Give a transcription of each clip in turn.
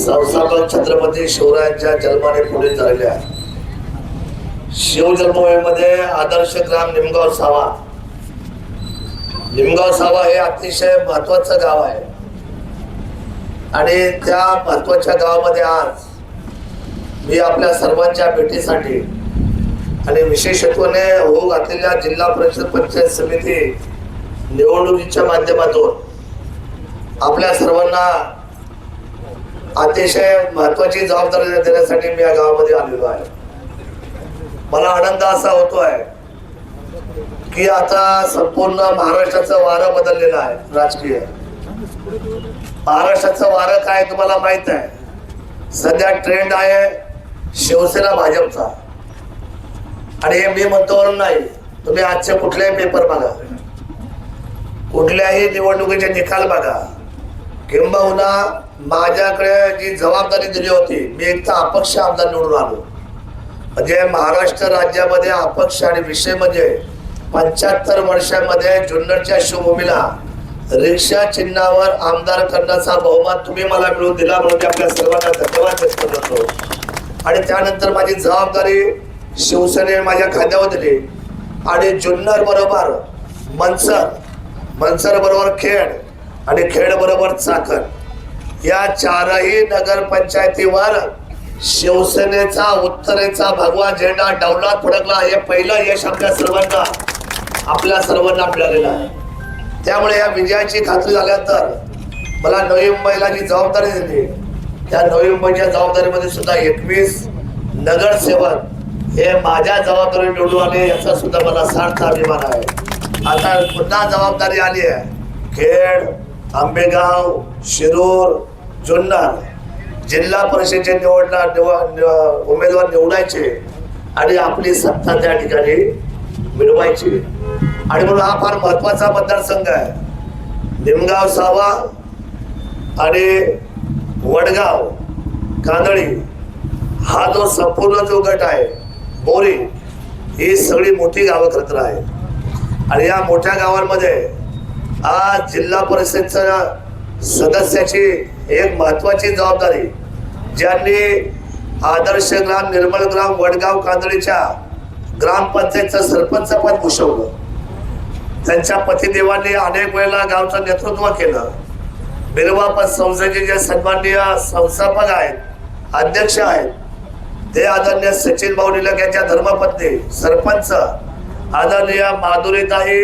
संस्थापक छत्रपती शिवरायांच्या जन्माने पुढे झालेल्या शिवजन्मभूमीमध्ये आदर्श ग्राम निमगाव सावा. निमगाव सावा हे अतिशय महत्वाचं गाव आहे. आणि त्या महत्त्वाच्या गावामध्ये आज मी आपल्या सर्वांच्या भेटीसाठी आणि विशेषत्वाने होऊ घातलेल्या जिल्हा परिषद पंचायत समिती निवडणुकीच्या माध्यमातून आपल्या सर्वांना अतिशय महत्वाची जबाबदारी देण्यासाठी मी या गावामध्ये आलेलो आहे. मला आनंद असा होतोय की आता संपूर्ण महाराष्ट्राचं वारं बदललेलं आहे राजकीय. महाराष्ट्राचं वारं काय तुम्हाला माहीत आहे? सध्या ट्रेंड आहे शिवसेना भाजपचा. आणि हे मी म्हणतो म्हणून नाही तुम्ही आजचे कुठलेही पेपर बघा. कुठल्याही निवडणुकीचे निकाल बघा. किंबहुना माझ्याकडे जी जबाबदारी दिली होती मी एक तर अपक्ष आमदार निवडून आलो. म्हणजे महाराष्ट्र राज्यामध्ये अपक्ष आणि विषय म्हणजे पंच्याहत्तर वर्षामध्ये जुन्नरच्या शिवभूमीला रिक्षा चिन्हावर आमदार करण्याचा बहुमान तुम्ही मला मिळवून दिला म्हणून आपल्या सर्वांना धन्यवाद व्यक्त करतो. आणि त्यानंतर माझी जबाबदारी शिवसेनेने माझ्या खांद्यावर दिली. आणि जुन्नर बरोबर मनसर मनसर बरोबर खेड आणि खेड बरोबर चाकण. या चारही नगरपंचायतीवर शिवसेनेचा उत्तरेचा भगवा झेंडा डौलात फडकला. हे पहिलं यश आपल्या सर्वांना आपल्या सर्वांना मिळालेलं आहे. त्यामुळे या विजयाची खात्री झाल्यानंतर मला नवी मुंबईला जी जबाबदारी दिली त्या नवी मुंबईच्या जबाबदारीमध्ये सुद्धा एकवीस नगरसेवक हे माझ्या जबाबदारी निवडून आले याचा सुद्धा मला सार्थ अभिमान आहे. आता पुन्हा जबाबदारी आली आहे. खेड आंबेगाव शिरूर जुन्नर जिल्हा परिषदेचे निवडणार निव- उमेदवार निवडायचे आणि आपली सत्ता त्या ठिकाणी मिळवायची. आणि म्हणून हा फार महत्त्वाचा मतदारसंघ आहे. निमगाव सावा आणि वडगाव कांदळी हा जो संपूर्ण जो गट आहे बोरी ही सगळी मोठी गावं खरं आहे आणि या मोठ्या गावांमध्ये आज जिल्हा परिषदच्या सदस्याची एक महत्वाची जबाबदारी ज्यांनी आदर्श ग्राम निर्मळ ग्राम वडगाव कांदळीच्या ग्रामपंचायतचं सरपंच पद भूषवलं. त्यांच्या पतिदेवांनी अनेक वेळेला गावचं नेतृत्व केलं. बिरबापत संस्थेचे जे सन्माननीय संस्थापक आहेत अध्यक्ष आहेत ते आदरणीय सचिन भाऊ निलक यांच्या धर्मपत्नी सरपंच आदरणीय माधुरीताई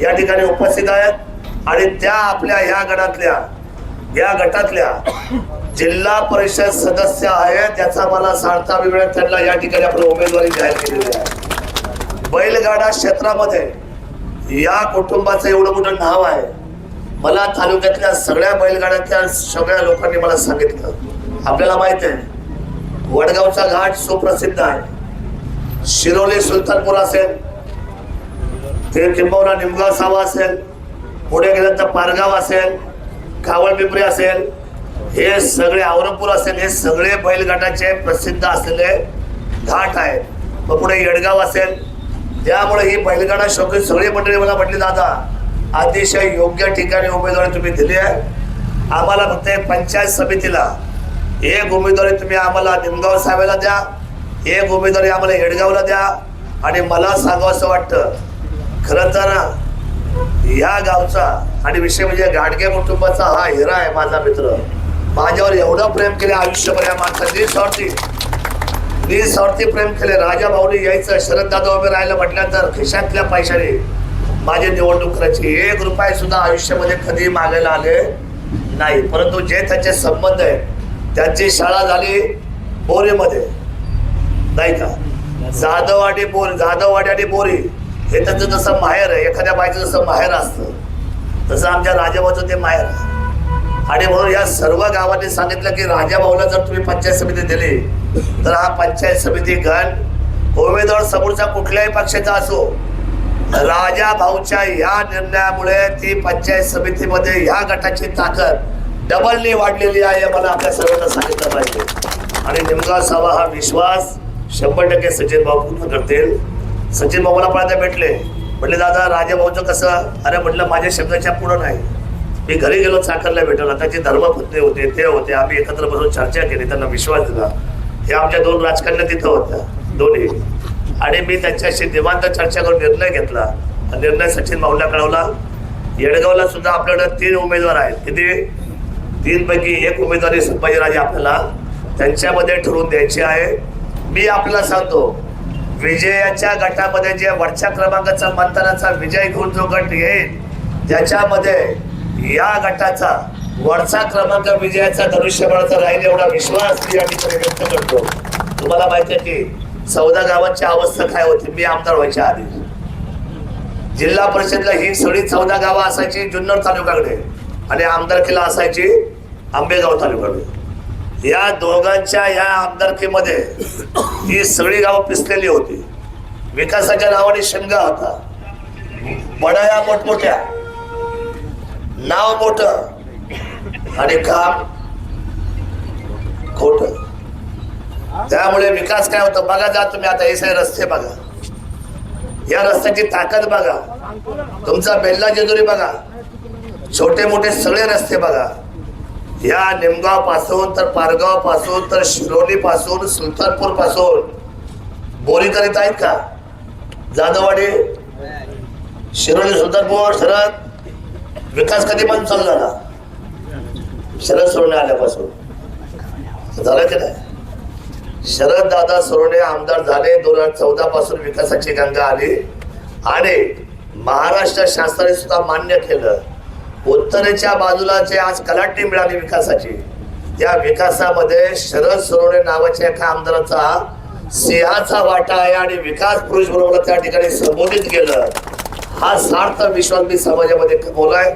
या ठिकाणी उपस्थित आहेत आणि त्या आपल्या ह्या गणातल्या या गटातल्या जिल्हा परिषद सदस्य आहेत त्याचा मला सांगता वेगळ्या त्यांना या ठिकाणी आपण उमेदवारी जाहीर केलेली आहे. बैलगाडा क्षेत्रामध्ये या कुटुंबाचं एवढं मोठं नाव आहे. मला तालुक्यातल्या सगळ्या बैलगाड्यातल्या सगळ्या लोकांनी मला सांगितलं. आपल्याला माहीत आहे वडगावचा घाट सुप्रसिद्ध आहे. शिरोली सुलतानपूर असेल ते किंबवना निमगाव सावा असेल पुढे गेल्यानंतर पारगाव असेल कावळ पिंपरी असेल हे सगळे औरंगपूर असेल हे सगळे बैलघाटाचे प्रसिद्ध असलेले घाट आहेत. मग पुढे येडगाव असेल त्यामुळे ही बैलगाडा शौकीन सगळी मंडळी मला म्हटली दादा अतिशय योग्य ठिकाणी उमेदवारी तुम्ही दिली आहे. आम्हाला फक्त पंचायत समितीला एक उमेदवारी तुम्ही आम्हाला निमगाव साहेबाला द्या एक उमेदवारी आम्हाला हेडगावला द्या. आणि मला सांगावं असं वाटतं खरं तर या गावचा आणि विषय म्हणजे गाडगे कुटुंबाचा हा हिरा आहे माझा मित्र. माझ्यावर एवढं प्रेम केले आयुष्यभर या माणसाने. निस्वार्थी. निस्वार्थी प्रेम केले. राजा भाऊनी यायचं. शरद दादा उभे राहिलं म्हटल्यानंतर खिशातल्या पैशाने माझी निवडणूक करायची एक रुपये सुद्धा आयुष्यामध्ये कधी मागायला आले नाही. परंतु जे त्याचे संबंध आहेत त्यांची शाळा झाली बोरीमध्ये. नाही का? जाधववाडी बोरी जाधववाडी आणि बोरी. हे त्याचं जसं माहेर आहे एखाद्या बाईचं जसं माहेर असतं तसं आमच्या राजाभाऊचं ते माहेर आहे. आणि म्हणून या सर्व गावांनी सांगितलं की राजाभाऊला जर तुम्ही पंचायत समिती दिली तर हा पंचायत समिती गण उमेदवार समोरचा कुठल्याही पक्षाचा असो राजा भाऊच्या या निर्णयामुळे ती पंचायत समितीमध्ये ह्या गटाची ताकद डबलनी वाढलेली आहे मला आपल्या सर्वांना सांगितलं पाहिजे. आणि निमगाव सभा हा विश्वास शंभर टक्के सचिन भाऊ पूर्ण करतील. सचिन भाऊ मला भेटले. म्हटले दादा राजा भाऊचं कसं? अरे म्हटलं माझ्या शब्दाच्या पुढं नाही. मी घरी गेलो चाकरला भेटलो. त्याची धर्मपत्नी होते ते होते. आम्ही एकत्र बसून चर्चा केली. त्यांना विश्वास दिला. हे आमच्या दोन राजकारण्या तिथं होत्या दोन्ही. आणि मी त्यांच्याशी निवांत चर्चा करून निर्णय घेतला. निर्णय सचिन भाऊला कळवला. येडगावला सुद्धा आपल्याकडे तीन उमेदवार आहेत. किती? तीनपैकी एक उमेदवारी संभाजीराजे आपल्याला त्यांच्यामध्ये ठरवून द्यायची आहे. मी आपल्याला सांगतो विजयाच्या गटामध्ये जे वरच्या क्रमांकाचा मतदानाचा विजय घेऊन जो गट येईल त्याच्यामध्ये या गटाचा वरचा क्रमांक विजयाचा धनुष्यबळाचा राहील एवढा विश्वास मी या ठिकाणी व्यक्त करतो. तुम्हाला माहिती आहे की चौदा गावांची अवस्था काय होती मी आमदार व्हायच्या आधी. जिल्हा परिषदला ही सगळी चौदा गावं असायची जुन्नर तालुक्याकडे आणि आमदार किल्ला असायची आंबेगाव तालुक्याकडे. या दोघांच्या या आमदारकीमध्ये ही सगळी गावं पिसलेली होती. विकासाच्या नावाने शंगा होता. बडाया मोठमोठ्या. नाव मोठ आणि काम खोट. त्यामुळे विकास काय होतं? बघा जा तुम्ही आता हे सगळे रस्ते बघा. या रस्त्याची ताकद बघा. तुमचा बेल्ला जेजुरी बघा. छोटे मोठे सगळे रस्ते बघा. या निमगावपासून तर पारगावपासून तर शिरोली पासून सुलतानपूरपासून बोरी करीत आहेत का? जाधववाडी शिरोली सुलतानपूर शरद. विकास कधी पण चालू झाला. शरद सोडणे आल्यापासून. झालं की नाही? शरद दादा सोरणे आमदार झाले दोन हजार चौदा पासून विकासाची गंगा आली. आणि महाराष्ट्र शासनाने सुद्धा मान्य केलं. उत्तरेच्या बाजूला जे आज कलाटी मिळाली विकासाची त्या विकासामध्ये शरद सोरणे नावाच्या एका आमदाराचा सिंहाचा वाटा आहे आणि विकास पुरुष बरोबर त्या ठिकाणी संबोधित केलं. हा सार्थ विश्वास मी समाजामध्ये कमवलाय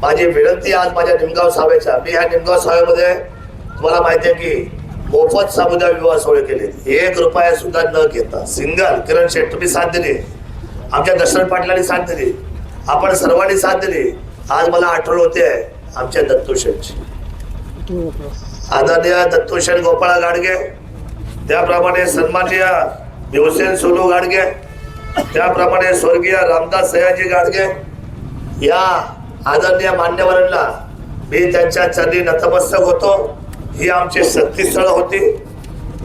माझी विनंती आज माझ्या निमगाव सावेच्या मी ह्या निमगाव सावेमध्ये तुम्हाला माहिती आहे की मोफत समुदाय विवाह सोहळे केले. एक रुपया सुद्धा न घेता सिंगल किरण शेठ तुम्ही साथ दिली. आमच्या दशरथ पाटलांनी साथ दिली. आपण सर्वांनी साथ दिली. आज मला आठवण होते आमच्या दत्तू आदरणीय दत्तोषण गोपाळा गाडगे त्याप्रमाणे सन्माननीय भीमसेन सोनू गाडगे त्याप्रमाणे स्वर्गीय रामदास सयाजी गाडगे या आदरणीय मान्यवरांना मी त्यांच्या चरणी नतमस्तक होतो. ही आमची शक्तीस्थळ होती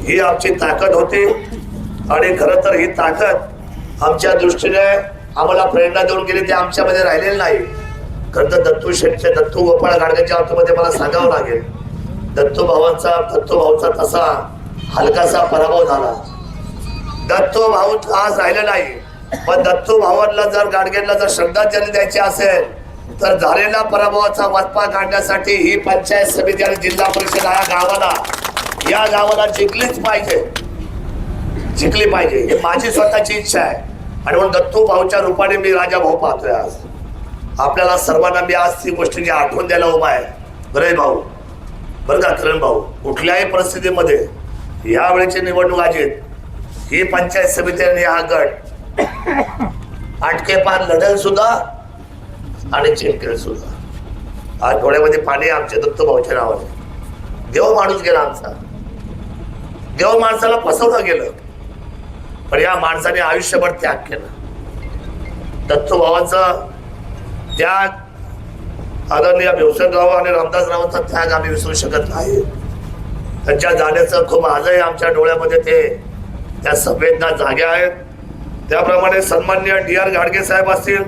ही आमची ताकद होती आणि खरं तर ही ताकद आमच्या दृष्टीने आम्हाला प्रेरणा देऊन गेली ती आमच्यामध्ये राहिलेली नाही. खरं तर दत्तू शेठचे दत्तू गोपाळ गाडगेच्या बाबतीमध्ये मला सांगावं लागेल. दत्तू भावांचा दत्तू भाऊचा तसा हलकासा पराभव झाला. दत्तू भाऊ आज राहिला नाही. पण दत्तू भावांना जर गाडगेंना जर श्रद्धांजली द्यायची असेल तर झालेल्या पराभवाचा वचपा काढण्यासाठी ही पंचायत समिती आणि जिल्हा परिषद या गावाला या गावाला जिंकलीच पाहिजे. जिंकली पाहिजे. ही माझी स्वतःची इच्छा आहे. आणि म्हणून दत्तू भाऊच्या रूपाने मी राजा भाऊ पाहतोय आज. आपल्याला सर्वांना मी आज ती गोष्टीची आठवण द्यायला उभा आहे. बरं भाऊ. बरं का किरण भाऊ? कुठल्याही परिस्थितीमध्ये यावेळेची निवडणूक आजीत ही पंचायत समिती आणि हा गट. आटके पार लढेल सुद्धा आणि जिंकेल सुद्धा. आज डोळ्यामध्ये पाणी आमच्या दत्त भाऊच्या नावाने. देव माणूस गेला आमचा. देव माणसाला फसवलं गेलं. पण या माणसाने आयुष्यभर त्याग केला. दत्तू त्याग आदरणीय राव आणि रामदासरावांचा त्याग आम्ही विसरू शकत नाही. त्यांच्या जाण्याचं खूप आजही आमच्या डोळ्यामध्ये ते त्या संवेदना जाग्या आहेत. त्याप्रमाणे सन्मान्य डी आर गाडगे साहेब असतील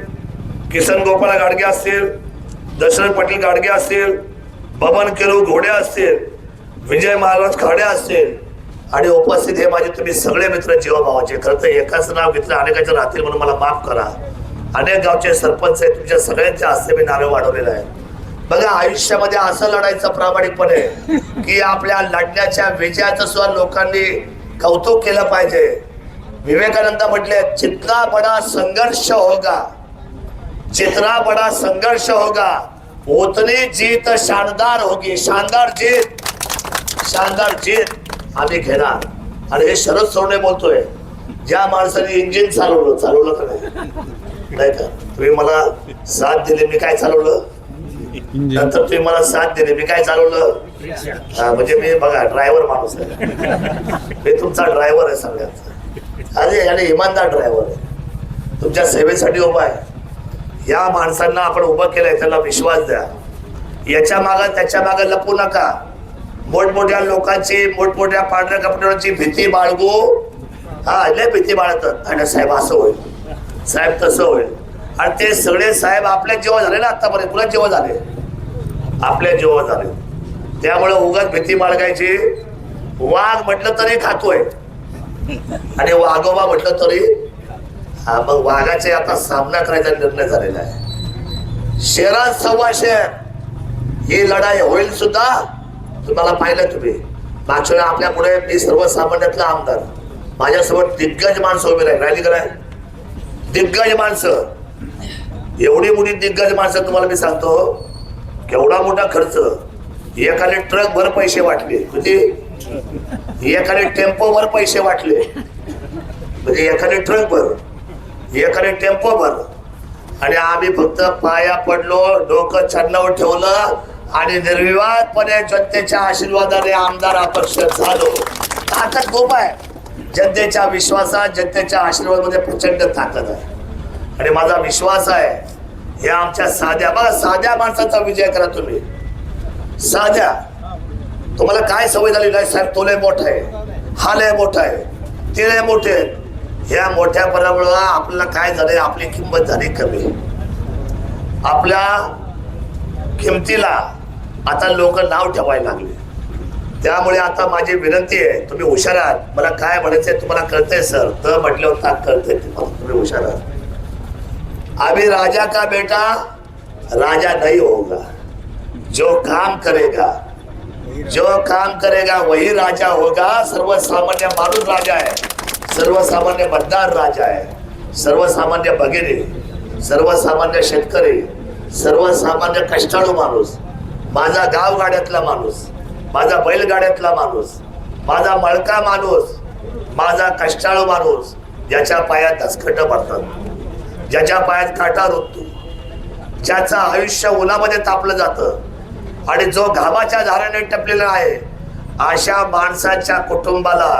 किसन गोपाळ गाडगे असतील दशरथ पाटील गाडगे असतील बबन केरू घोडे असतील विजय महाराज खाडे असतील आणि उपस्थित हे माझे तुम्ही सगळे मित्र जीवाभावाचे खरं तर एकाच नाव घेतलं अनेकाच्या राहतील म्हणून मला माफ करा. अनेक गावचे सरपंच आहेत तुमच्या सगळ्यांच्या हस्ते मी नावे वाढवलेलं आहे. बघा आयुष्यामध्ये असं लढायचं प्रामाणिकपणे की आपल्या लढण्याच्या विजयाचं सुद्धा लोकांनी कौतुक केलं पाहिजे. विवेकानंद म्हटले जितना बडा संघर्ष होगा जितना बड़ा संघर्ष होगा उतनी जीत शानदार होगी. शानदार जीत शानदार जीत आम्ही घेणार. आणि हे शरद सोडणे बोलतोय ज्या माणसाने इंजिन चालवलं चालवलं का नाही? नाही का? तुम्ही मला साथ दिली मी काय चालवलं? नंतर तुम्ही मला साथ दिली मी काय चालवलं? हा, म्हणजे मी बघा ड्रायव्हर माणूस आहे. मी तुमचा ड्रायव्हर आहे सगळ्यांचा अरे आणि इमानदार ड्रायव्हर आहे. तुमच्या सेवेसाठी उभा आहे. या माणसांना आपण उभं केलंय त्याला विश्वास द्या. याच्या माग त्याच्या माग लपू नका. मोठमोठ्या लोकांची मोठमोठ्या पांढऱ्या कपड्यांची भीती बाळगू. हा लय भीती बाळगतात. आणि साहेब असं होईल. साहेब तसं होईल. आणि ते सगळे साहेब आपल्या जेव्हा झाले ना आतापर्यंत कुणा जेव्हा झाले? आपल्या जेव्हा झाले. त्यामुळे उगाच भीती बाळगायची. वाघ म्हटलं तरी खातोय. आणि वाघोबा म्हटलं तरी हा मग वाघाचे आता सामना करायचा निर्णय झालेला आहे. शेरात सव्वा शेर ही लढाई होईल सुद्धा तुम्हाला पाहिलं तुम्ही. मागच्या वेळी आपल्या पुढे मी सर्वसामान्यातला आमदार. माझ्यासोबत दिग्गज माणसं उभे राहील. राहिली कराय दिग्गज माणसं. एवढी मोठी दिग्गज माणसं तुम्हाला मी सांगतो केवढा मोठा खर्च. एकाने ट्रक भर पैसे वाटले. म्हणजे एकाने टेम्पो भर पैसे वाटले. म्हणजे एकाने ट्रक भर एकाने टेम्पो भर. आणि आम्ही फक्त पाया पडलो डोकं छन्नावर ठेवलं आणि निर्विवादपणे जनतेच्या आशीर्वादाने आमदार अपक्ष झालो. आता गोप आहे. जनतेच्या विश्वासात जनतेच्या आशीर्वादमध्ये प्रचंड ताकद आहे. आणि माझा विश्वास आहे हे आमच्या साध्या बघा साध्या माणसाचा विजय करा तुम्ही. साध्या. तुम्हाला काय सवय झाली? नाही साहेब तो लय मोठा आहे. हा लय मोठा आहे. ते लय मोठे आहेत. या मोठ्या परामुळे आपल्याला काय झालंय? आपली किंमत झाली कमी. आपल्या किमतीला आता लोक नाव ठेवायला लागले. त्यामुळे आता माझी विनंती आहे तुम्ही हुशार आहात. मला काय म्हणायचंय तुम्हाला कळतंय सर. तर म्हटलं होता कळतंय तुम्हाला. तुम्ही हुशार आहात. अभी राजा का बेटा? राजा नहीं होगा जो काम करेगा जो काम करेगा वही राजा होगा. सर्वसामान्य माणूस राजा आहे. सर्वसामान्य मतदार राजा आहे. सर्वसामान्य भगिनी सर्वसामान्य शेतकरी सर्वसामान्य कष्टाळू माणूस माझा गावगाड्यातला माणूस. माझा बैलगाड्यातला माणूस माझा मळका माणूस माझा कष्टाळू माणूस ज्याच्या पायात दसखट पडतात ज्याच्या पायात काटा रुततो ज्याचं आयुष्य उन्हामध्ये तापलं जातं आणि जो घामाच्या धाराने टपलेला आहे अशा माणसाच्या कुटुंबाला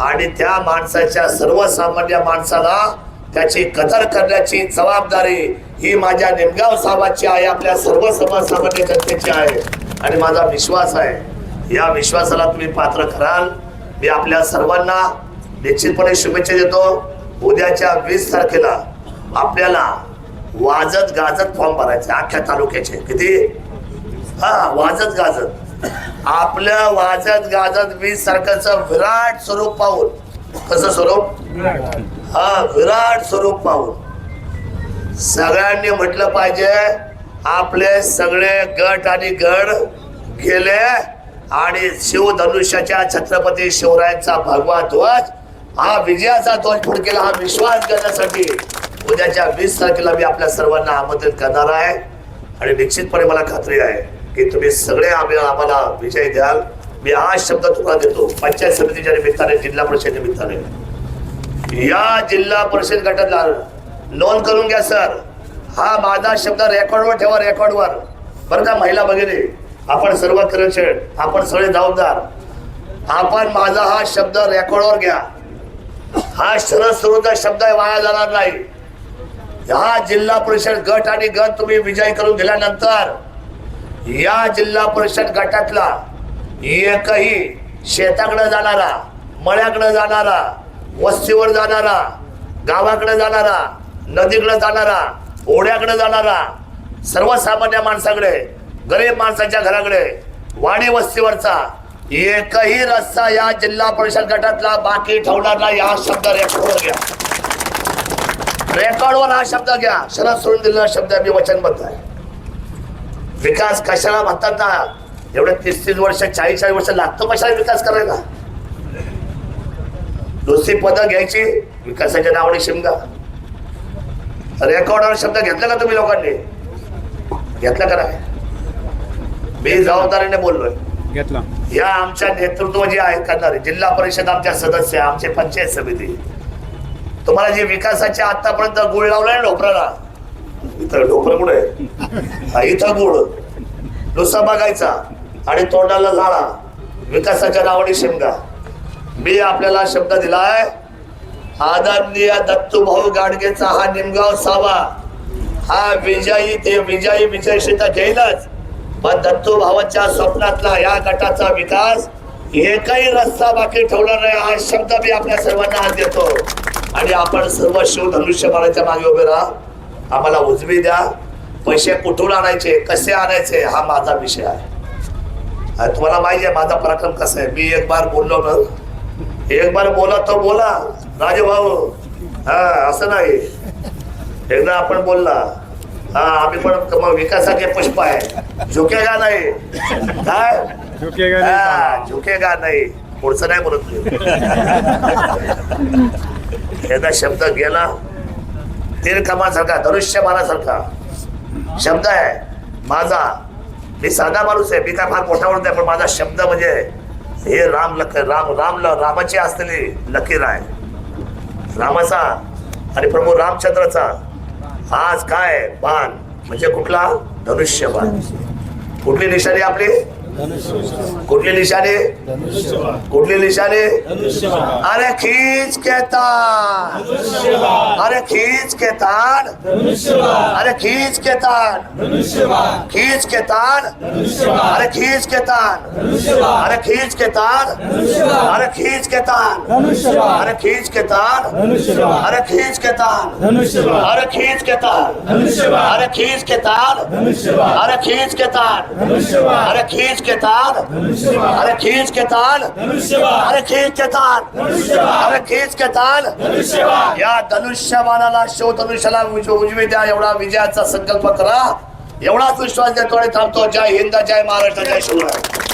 आणि त्या माणसाच्या सर्वसामान्य माणसाला त्याची कदर करण्याची जबाबदारी ही माझ्या निमगाव साहेबाची आहे आपल्या सर्व समाजसामान्य जनतेची आहे. आणि माझा विश्वास आहे या विश्वासाला तुम्ही पात्र कराल. मी आपल्या सर्वांना निश्चितपणे शुभेच्छा देतो. उद्याच्या वीस तारखेला आपल्याला वाजत गाजत फॉर्म भरायचे अख्ख्या तालुक्याचे. किती? हा वाजत गाजत. आपल्या वाजत गाजत वीस तारखेचं विराट स्वरूप पाहून. कसं स्वरूप? हा विराट स्वरूप पाहून. सगळ्यांनी म्हटलं पाहिजे आपले सगळे गट आणि गड गेले आणि शिवधनुष्याच्या छत्रपती शिवरायांचा भगवा ध्वज हा विजयाचा ध्वज फडकेला हा विश्वास करण्यासाठी उद्याच्या वीस तारखेला मी आपल्या सर्वांना आमंत्रित करणार आहे. आणि निश्चितपणे मला खात्री आहे की तुम्ही सगळे आम्ही आम्हाला विजय द्याल. मी हा शब्द तुम्हाला देतो. पंचायत समितीच्या निमित्ताने जिल्हा परिषद निमित्ताने. या जिल्हा परिषद गटातला नोंद करून घ्या सर. हा माझा शब्द रेकॉर्डवर ठेवा रेकॉर्डवर बरं का महिला भगिनी? आपण सर्व कर्मचारी आपण सगळे जबाबदार. आपण माझा हा शब्द रेकॉर्डवर घ्या. हा शरद शब्द वाया जाणार नाही. हा जिल्हा परिषद गट आणि गट तुम्ही विजय करून दिल्यानंतर या जिल्हा परिषद गटातला एकही शेताकडे जाणारा मळ्याकडे जाणारा वस्तीवर जाणारा गावाकडे जाणारा नदीकडे जाणारा ओढ्याकडे जाणारा सर्वसामान्य माणसाकडे गरीब माणसाच्या घराकडे वाडी वस्तीवरचा एकही रस्ता या जिल्हा परिषद गटातला बाकी ठेवणार नाही हा शब्द रेकॉर्डवर घ्या. रेकॉर्डवर हा शब्द घ्या. शरद सोडून दिलेला शब्द मी वचनबद्ध आहे. विकास कशाला म्हणतात ना एवढे तीस तीस वर्ष चाळीस चाळीस वर्ष लागतो कशाला विकास करायला? दुसरी पदं घ्यायची विकासाच्या नावाने शिमगा. रेकॉर्डवर शब्द घेतला का तुम्ही लोकांनी? घेतला का नाही? मी जबाबदारीने बोललोय. घेतला. या आमच्या नेतृत्व जे आहे करणारे जिल्हा परिषद आमच्या सदस्य आमचे पंचायत समिती तुम्हाला जे विकासाचे आतापर्यंत गुळ लावलाय ढोपराला इथं ढोपर कुठे आहे? हा, इथं गुळ. नुसता बघायचा आणि तोंडाला झाडा. विकासाच्या नावाने शिमगा मी आपल्याला शब्द दिलाय आदरणीय दत्तूभाऊ गाडगेचा हा निमगाव सावा. हा विजयी ते विजयी विजयशी तर घेईलच पण दत्तू भावाच्या स्वप्नातला या गटाचा विकास एकही रस्ता बाकी ठेवला नाही हा शब्द मी आपल्या सर्वांना आज देतो. आणि आपण सर्व शिव धनुष्यबाणाच्या मागे उभे राहा. आम्हाला उजवी द्या. पैसे कुठून आणायचे कसे आणायचे हा माझा विषय आहे. तुम्हाला माहिती आहे माझा पराक्रम कसा आहे? मी एक बार बोललो ना एक बार बोला तो बोला. राजे भाऊ हा असं नाही. एकदा आपण बोलला. हा आम्ही पण मग विकासाचे पुष्प आहे. झुकेगा नाही. काय? झुकेगा नाही. हा. झुकेगा नाही. पुढचं नाही बोलत मी. एकदा शब्द गेला तीर कमासारखा धनुष्यबाणासारखा शब्द आहे माझा. मी साधा माणूस आहे मी काय फार मोठा माणूस आहे पण माझा शब्द म्हणजे हे राम लख राम राम रामाची असलेली लकीर आहे. रामाचा आणि प्रभू रामचंद्राचा. आज काय बाण? म्हणजे कुठला? धनुष्य बाण कुठली निशाणी आपली? कुठली निशाणी कुठली निशाणी अरे खींच के अरे खींच के तान अरे खींच के तान खींच के तान अरे खींच के तान अरे खींच के तान अरे खींच के तान अरे खींच के तान अरे खींच के तान अरे खींच के तान अरे खींच के तान अरे खींच के तान अरे खींच के अरे खींच के तान अरे खींच के तान अरे खींच के तान या धनुष्यबाणाला शिव धनुष्याला उज- उजवी द्या एवढा विजयाचा संकल्प करा. एवढाच विश्वास देतो आणि थांबतो. जय हिंद जय महाराष्ट्र जय शिवराय.